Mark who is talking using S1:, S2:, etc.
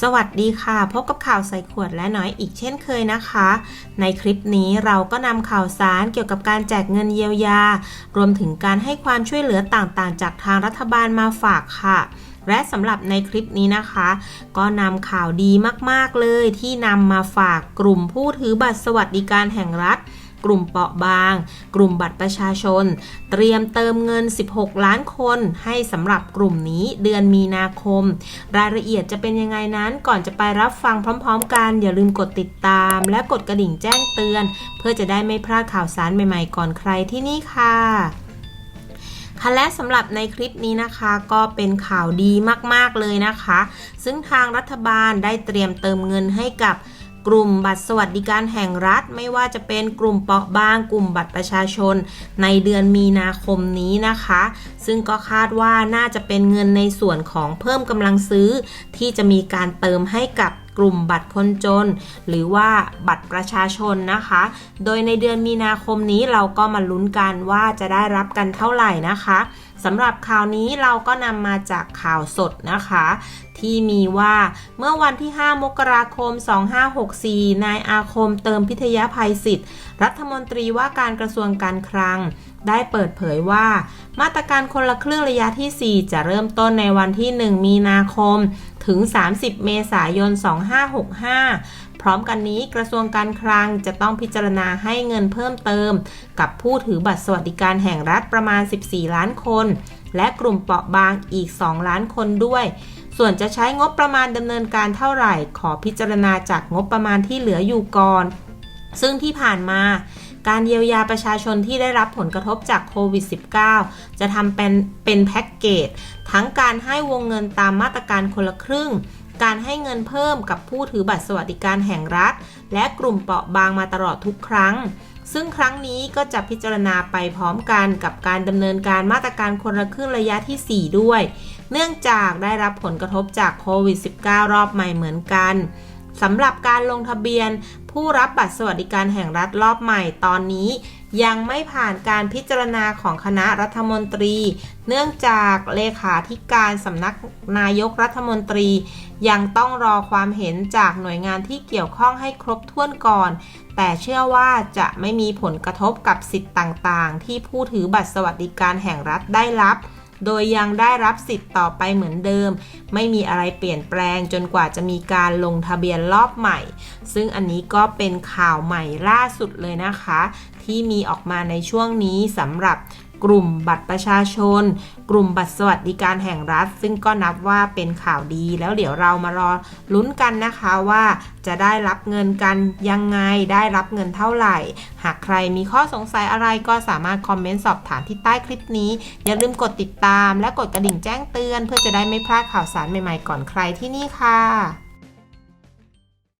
S1: สวัสดีค่ะ พบกับข่าวใส่ขวดและน้อยอีกเช่นเคยนะคะ ในคลิปนี้เราก็นำข่าวสารเกี่ยวกับการแจกเงินเยียวยา รวมถึงการให้ความช่วยเหลือต่างๆ จากทางรัฐบาลมาฝากค่ะและสำหรับในคลิปนี้นะคะ ก็นำข่าวดีมากๆเลยที่นำมาฝากกลุ่มผู้ถือบัตรสวัสดิการแห่งรัฐ กลุ่มเปราะบาง กลุ่มบัตรประชาชน เตรียมเติมเงิน 16 ล้านคนให้สำหรับกลุ่มนี้เดือนมีนาคม รายละเอียดจะเป็นยังไงนั้นก่อนจะไปรับฟังพร้อม ๆ กัน อย่าลืมกดติดตาม และกดกระดิ่งแจ้งเตือน เพื่อจะได้ไม่พลาดข่าวสารใหม่ๆ ก่อนใครที่นี่ค่ะค่ะและสำหรับในคลิปนี้นะคะก็เป็นข่าวดีมากๆเลยนะคะ ซึ่งทางรัฐบาลได้เตรียมเติมเงินให้กับ กลุ่มบัตรสวัสดิการแห่งรัฐ ไม่ว่าจะเป็นกลุ่มเปราะบาง กลุ่มบัตรประชาชน ในเดือนมีนาคมนี้นะคะ ซึ่งก็คาดว่าน่าจะเป็นเงินในส่วนของเพิ่มกำลังซื้อ ที่จะมีการเติมให้กับกลุ่มบัตรคนจน หรือว่าบัตรประชาชนนะคะ โดยในเดือนมีนาคมนี้เราก็มาลุ้นกันว่าจะได้รับกันเท่าไหร่นะคะ สำหรับข่าวนี้เราก็นำมาจากข่าวสดนะคะ ที่มีว่าเมื่อวันที่ 5 มกราคม 2564 นายอาคมเติมพิทยาภัยสิทธิ์ รัฐมนตรีว่าการกระทรวงการคลัง ได้เปิดเผยว่า มาตรการคนละครึ่งระยะที่ 4 จะเริ่มต้นในวันที่ 1 มีนาคมถึง 30 เมษายน 2565 ร้อมกันนี้กระทรวงการคลังจะต้องพิจารณาให้เงินเพิ่มเติม กับผู้ถือบัตรสวัสดิการแห่งรัฐประมาณ 14 ล้านคน และกลุ่มเปราะบางอีก 2 ล้านคนด้วย ส่วนจะใช้งบประมาณดำเนินการเท่าไหร่ ขอพิจารณาจากงบประมาณที่เหลืออยู่ก่อน ซึ่งที่ผ่านมาการเยียวยาประชาชนที่ได้รับผลกระทบจากโควิด -19 จะทำเป็นเป็นแพ็กเกจทั้งการให้วงเงินตามมาตรการคนละครึ่ง การให้เงินเพิ่มกับผู้ถือบัตรสวัสดิการแห่งรัฐ และกลุ่มเปราะบางมาตลอดทุกครั้ง ซึ่งครั้งนี้ก็จะพิจารณาไปพร้อมกันกับการดำเนินการมาตรการคนละครึ่งระยะที่ 4 ด้วย เนื่องจากได้รับผลกระทบจากโควิด -19 รอบใหม่เหมือนกันสำหรับการลงทะเบียนผู้รับบัตรสวัสดิการแห่งรัฐรอบใหม่ตอนนี้ ยังไม่ผ่านการพิจารณาของคณะรัฐมนตรี เนื่องจากเลขาธิการสำนักนายกรัฐมนตรี ยังต้องรอความเห็นจากหน่วยงานที่เกี่ยวข้องให้ครบถ้วนก่อน แต่เชื่อว่าจะไม่มีผลกระทบกับสิทธิ์ต่างๆ ที่ผู้ถือบัตรสวัสดิการแห่งรัฐได้รับ โดยยังได้รับสิทธิ์ต่อไปเหมือนเดิม ไม่มีอะไรเปลี่ยนแปลงจนกว่าจะมีการลงทะเบียนรอบใหม่ ซึ่งอันนี้ก็เป็นข่าวใหม่ล่าสุดเลยนะคะ ที่มีออกมาในช่วงนี้สำหรับ กลุ่มบัตรประชาชน กลุ่มบัตรสวัสดิการแห่งรัฐ ซึ่งก็นับว่าเป็นข่าวดี แล้วเดี๋ยวเรามารอลุ้นกันนะคะว่าจะได้รับเงินกันยังไง ได้รับเงินเท่าไหร่ หากใครมีข้อสงสัยอะไรก็สามารถคอมเมนต์สอบถามที่ใต้คลิปนี้ อย่าลืมกดติดตามและกดกระดิ่งแจ้งเตือน เพื่อจะได้ไม่พลาดข่าวสารใหม่ๆก่อนใครที่นี่ค่ะ